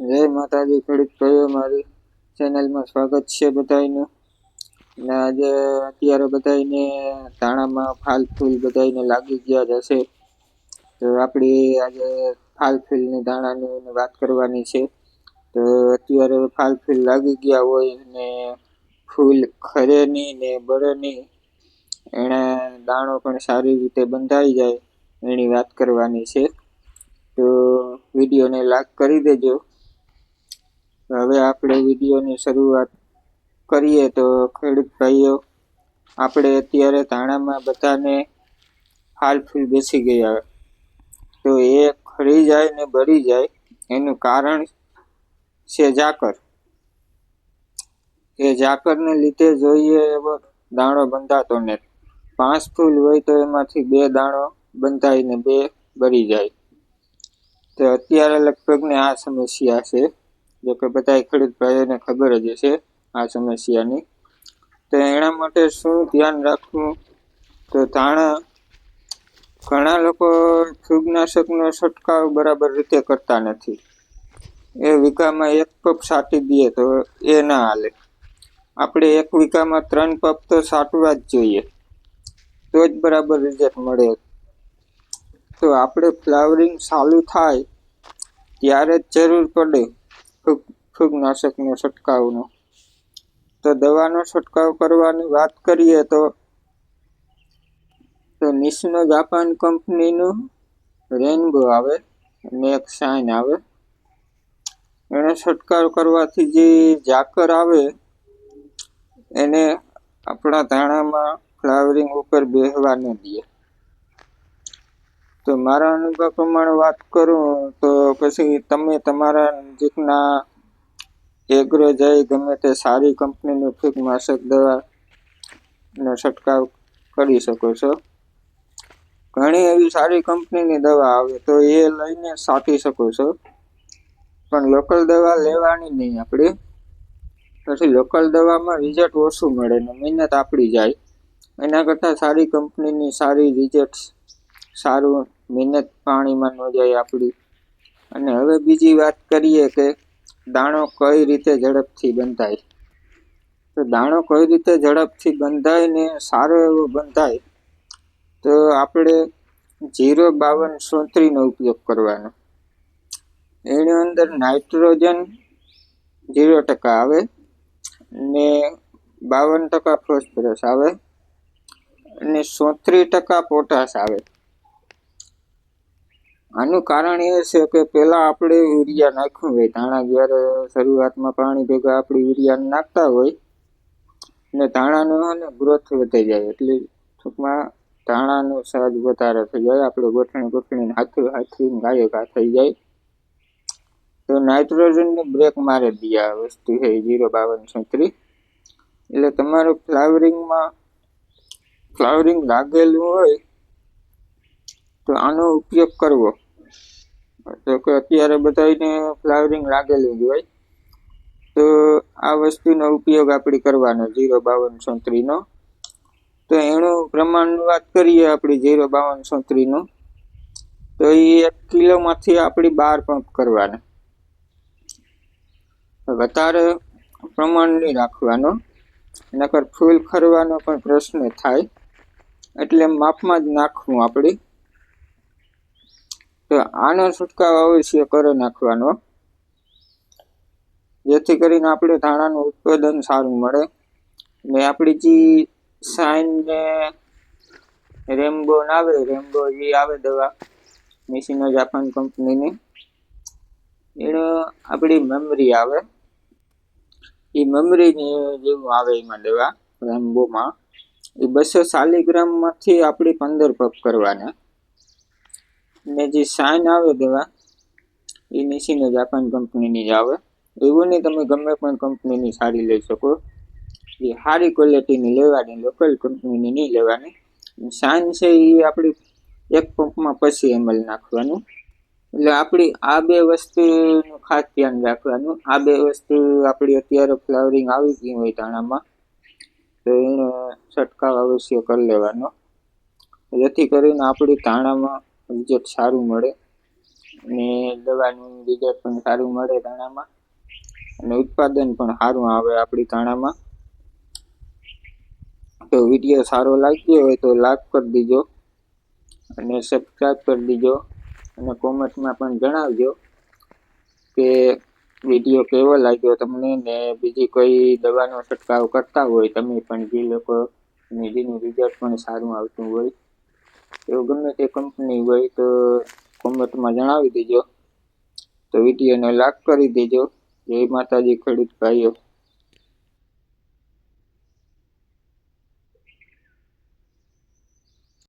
જય માતાજી, ખેડૂત ભાઈઓ, મારી ચેનલમાં સ્વાગત છે બધાયનું. ને આજે અત્યારે બધાયને ધાણામાં ફાલ ફૂલ બધાયને લાગી ગયા જ હશે. તો આપણી આજે ફાલ ફૂલની ધાણાની વાત કરવાની છે. તો અત્યારે ફાલ ફૂલ લાગી ગયા હોય ને ફૂલ ખરે નહીં ને બળે એણે દાણો પણ સારી રીતે બંધાઈ જાય એની વાત કરવાની છે. તો વિડીયોને લાઈક કરી દેજો. હવે આપણે વિડીયોની શરૂઆત કરીએ તો ખેડૂત ભાઈઓ, આપણે અત્યારે ધાણામાં બધાને ફાલ ફૂલ બેસી ગયા. તો એ ખરી જાય ને બળી જાય, એનું કારણ છે ઝાકર. એ ઝાકરને લીધે જોઈએ એવો દાણો બંધાતો ને પાંચ ફૂલ હોય તો એમાંથી બે દાણો બંધાઈને બે બળી જાય. તો અત્યારે લગભગ ને આ સમસ્યા છે. જો કે બધા ખેડૂત ભાઈઓને ખબર જ હશે આ સમસ્યાની. તો એના માટે શું ધ્યાન રાખવું? તો ધાણા ઘણા લોકો ફૂગનાશકનો છંટકાવ બરાબર રીતે કરતા નથી. એ વીઘામાં એક પપ સાટી દઈએ તો એ ના હાલે. આપણે એક વીઘામાં ત્રણ પપ તો સાટવા જ જોઈએ. તો જ બરાબર રિઝલ્ટ મળે. તો આપણે ફ્લાવરિંગ ચાલુ થાય ત્યારે જ જરૂર પડે. ફૂગ ફૂગનાશકનો છંટકાવનો. તો દવાનો છંટકાવ કરવાની વાત કરીએ તો તો નિસ્નો જાપાન કંપનીનું રેનબો આવે અને એક શાઇન આવે. એનો છંટકાવ કરવાથી જે ઝાકર આવે, એને આપણા ધાણામાં ફ્લાવરિંગ ઉપર બેહવા ન દે. તો મારા અનુભવ પ્રમાણે વાત કરું તો પછી તમે તમારા નજીકના એગ્રો જઈ ગમે તે સારી કંપનીની ફૂગનાશક દવાનો છંટકાવ કરી શકો છો. ઘણી એવી સારી કંપનીની દવા આવે તો એ લઈને છાંટી શકો છો. પણ લોકલ દવા લેવાની નહીં આપણે પછી લોકલ દવામાં રિઝલ્ટ ઓછું મળે ને મહેનત આપણી જાય. એના કરતાં સારી કંપનીની સારી રિઝલ્ટ સારું મહેનત પાણીમાં ન જાય આપણી અને હવે બીજી વાત કરીએ કે દાણો કઈ રીતે ઝડપથી બંધાય? તો દાણો કઈ રીતે ઝડપથી બંધાય ને સારો એવો બંધાય? તો આપણે જીરો બાવન સોત્રીનો ઉપયોગ કરવાનો. એની અંદર નાઇટ્રોજન જીરો ટકા આવે ને બાવન ટકા ફોસ્ફરસ આવે અને સોત્રીસ ટકા પોટાશ આવે. આનું કારણ એ છે કે પહેલાં આપણે યુરિયા નાખ્યું હોય. ધાણા જ્યારે શરૂઆતમાં પાણી ભેગા આપણે યુરિયા નાખતા હોય ને ધાણાનો અને ગ્રોથ વધી જાય. એટલે ટૂંકમાં ધાણાનો સાજ વધારે થઈ જાય. આપણે ગોઠણી ગોઠણીને હાથું હાથી ગાયકા થઈ જાય. તો નાઇટ્રોજનની બ્રેક મારે દે આ વસ્તુ છે જીરો બાવન છત્રીસ. એટલે તમારું ફ્લાવરિંગમાં, ફ્લાવરિંગ લાગેલું હોય તો આનો ઉપયોગ કરવો. તો કે અત્યારે બધાને ફ્લાવરિંગ લાગેલું જ હોય, તો આ વસ્તુનો ઉપયોગ આપણે કરવાનો, જીરો બાવન સોત્રીનો. તો એનું પ્રમાણની વાત કરીએ આપણે જીરો બાવન સોત્રીનું, તો એ એક કિલોમાંથી આપણી બાર પંપ કરવાના. વધારે પ્રમાણ નહીં રાખવાનો, નકર ફૂલ ખરવાનો પણ પ્રશ્ન થાય. એટલે માપમાં જ નાખવું આપણે. તો આનો છંટકાવ અવશ્ય કરી નાખવાનો જેથી કરીને આપણે ધાણાનું ઉત્પાદન સારું મળે ને આપણી જે સાઇન ને રેમ્બો આવે, રેમ્બો એ આવે દવા મિશીનો જાપાન કંપનીની. એનો આપણી મેમરી આવે. એ મેમરીની જેવું આવે એમાં દવા, રેમ્બોમાં. એ બસો ચાલીસ ગ્રામમાંથી આપણી પંદર પગ કરવાના. ને જે સાઇન આવે દેવા, એ નિશીને જાપાન કંપનીની જ આવે. એવું નહીં તમે ગમે પણ કંપનીની સારી લઈ શકો. એ સારી ક્વોલિટીની લેવાની લોકલ કંપનીની નહીં લેવાની. સાઇન છે એ આપણી એક પંપમાં પછી એમએલ નાખવાનું. એટલે આપણી આ બે વસ્તુનું ખાસ ધ્યાન રાખવાનું. આ બે વસ્તુ આપણી અત્યારે ફ્લાવરિંગ આવી ગઈ હોય દાણામાં તો એનો છંટકાવ અવશ્ય કરી લેવાનો. જેથી કરીને આપણી ધાણામાં રિઝલ્ટ સારું મળે. અને દવાનું રિઝલ્ટ પણ સારું મળે ધાણામાં. અને ઉત્પાદન પણ સારું આવે આપણી ધાણામાં. તો વીડિયો સારો લાગ્યો હોય તો લાઈક કરી દીજો. અને સબસ્ક્રાઈબ કરી દીજો. અને કોમેન્ટમાં પણ જણાવજો કે વીડિયો કેવો લાગ્યો તમને ને બીજી કોઈ દવાનો છંટકાવ કરતા હોય તમે પણ જે લોકો જેનું રિઝલ્ટ પણ સારું આવતું હોય એવું ગમે તે કંપની હોય તો કોમેન્ટમાં જણાવી દેજો. તો વિડીયોને લાગ કરી દેજો. જય માતાજી, ખેડૂત ભાઈઓ.